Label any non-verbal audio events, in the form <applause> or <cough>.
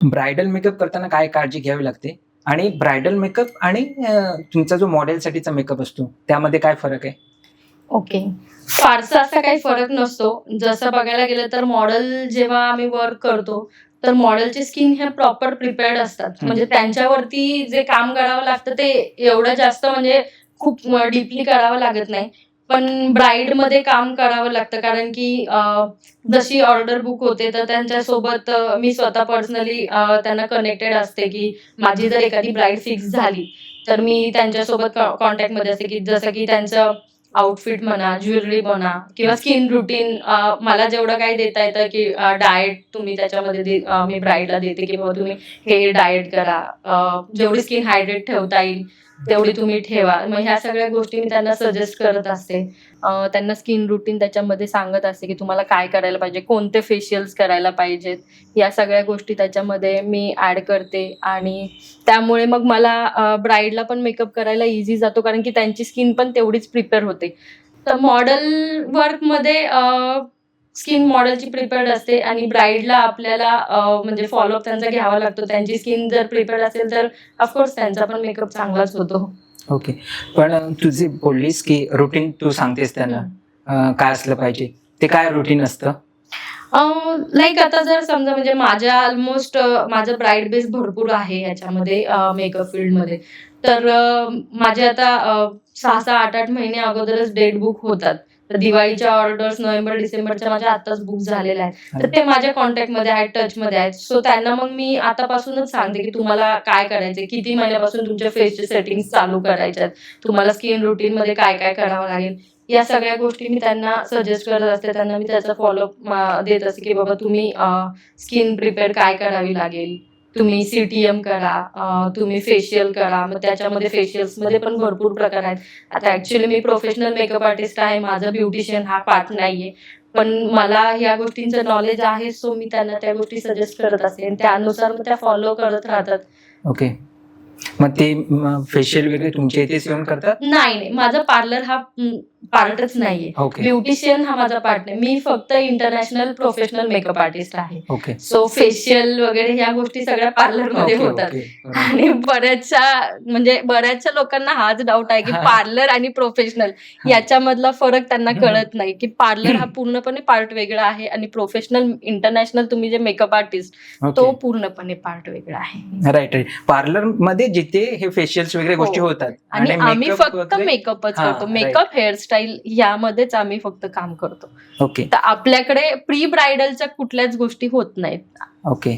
Bridal makeup करताना काय काळजी घ्यावी लागते? आणि ब्रायडल मेकअप आणि तुमचा जो मॉडेलसाठीचा मेकअप असतो त्यामध्ये काय फरक आहे? ओके. फारसा असा काही फरक नसतो. जसं बघायला गेलं तर मॉडेल जेव्हा आम्ही वर्क करतो तर मॉडेलची स्किन हे प्रॉपर प्रिपेअर्ड असतात. म्हणजे त्यांच्यावरती जे काम करावं लागतं ते एवढं जास्त म्हणजे खूप डीपली करावं लागत नाही. पण ब्राईडमध्ये काम करावं लागतं. कारण की जशी ऑर्डर बुक होते तर त्यांच्यासोबत मी स्वतः पर्सनली त्यांना कनेक्टेड असते की माझी जर एखादी ब्राईड फिक्स झाली तर मी त्यांच्यासोबत कॉन्टॅक्टमध्ये असते की जसं की त्यांचं आउटफिट म्हणा ज्वेलरी म्हणा किंवा स्किन रुटीन मला जेवढं काही देता येतं की डाएट तुम्ही त्याच्यामध्ये मी ब्राईडला देते की बाबा तुम्ही हे डाएट करा जेवढी स्किन हायड्रेट ठेवता येईल तेवढी तुम्ही ठेवा. मग ह्या सगळ्या गोष्टी मी त्यांना सजेस्ट करत असते. त्यांना स्किन रुटीन त्याच्यामध्ये सांगत असते की तुम्हाला काय करायला पाहिजे कोणते फेशियल्स करायला पाहिजेत. या सगळ्या गोष्टी त्याच्यामध्ये मी ऍड करते आणि त्यामुळे मग मला ब्राईडला पण मेकअप करायला इझी जातो कारण की त्यांची स्किन पण तेवढीच प्रिपेअर होते. तर मॉडेल वर्कमध्ये स्किन मॉडेलची प्रिपेअर्ड असते आणि ब्राईडला आपल्याला म्हणजे फॉलोअप त्यांचा घ्यावा लागतो. त्यांची स्किन जर प्रिपेअर्ड असेल तर ऑफकोर्स त्यांचा पण मेकअप चांगलाच होतो. ओके पण तुझी बोललीस की रुटीन तू सांगतेस त्यांना काय असलं पाहिजे? ते काय रुटीन असतं? लाईक आता जर समजा म्हणजे माझ्या ऑलमोस्ट माझं ब्राईड बेस भरपूर आहे याच्यामध्ये मेकअप फील्डमध्ये तर माझे आता सहा सहा आठ आठ महिने अगोदरच डेट बुक होतात. तर दिवाळीच्या ऑर्डर्स नोव्हेंबर डिसेंबरच्या माझ्या आताच बुक झालेल्या आहेत. तर ते माझ्या कॉन्टॅक्टमध्ये आहेत टच मध्ये आहेत. सो त्यांना मग मी आतापासूनच सांगते की तुम्हाला काय करायचं किती महिन्यापासून तुमच्या फेसचे सेटिंग चालू करायचे आहेत तुम्हाला स्किन रुटीन मध्ये काय काय करावं लागेल. या सगळ्या गोष्टी मी त्यांना सजेस्ट करत असते. त्यांना मी त्याचा फॉलोअप देत असते की बाबा तुम्ही स्किन प्रिपेअर काय करावी लागेल. तुम्ही सीटीएम करा तुम्ही फेशियल करा मग त्याच्यामध्ये फेशियल्समध्ये पण भरपूर प्रकार आहेत. आता ऍक्च्युली मी प्रोफेशनल मेकअप आर्टिस्ट आहे माझं ब्युटिशियन हा पार्ट नाहीये. पण मला या गोष्टींचं नॉलेज आहे सो मी त्यांना त्या गोष्टी सजेस्ट करत असते. आणि त्यानुसार मग त्या फॉलो करत राहतात. ओके मग ते फेशियल वगैरे तुमच्या इथेच येऊन करतात? नाही नाही. माझं पार्लर हा पार्टच नाहीये ब्युटिशियन हा माझा पार्ट नाही मी फक्त इंटरनॅशनल प्रोफेशनल मेकअप आर्टिस्ट आहे सो फेशियल वगैरे ह्या गोष्टी सगळ्या पार्लरमध्ये होतात. <laughs> आणि बऱ्याचशा म्हणजे बऱ्याचशा लोकांना हाच डाऊट आहे की. पार्लर आणि प्रोफेशनल. याच्यामधला फरक त्यांना. कळत नाही की पार्लर हा पूर्णपणे पार्ट वेगळा आहे आणि प्रोफेशनल इंटरनॅशनल तुम्ही जे मेकअप आर्टिस्ट तो पूर्णपणे पार्ट वेगळा आहे राईट राईट पार्लरमध्ये जिथे हे फेशियल्स वगैरे हो. गोष्टी होतात आणि आम्ही फक्त मेकअपच करतो. मेकअप हेअरस्टाईल यामध्येच आम्ही फक्त काम करतो. ओके तर आपल्याकडे प्री ब्रायडलच्या कुठल्याच गोष्टी होत नाहीत. ओके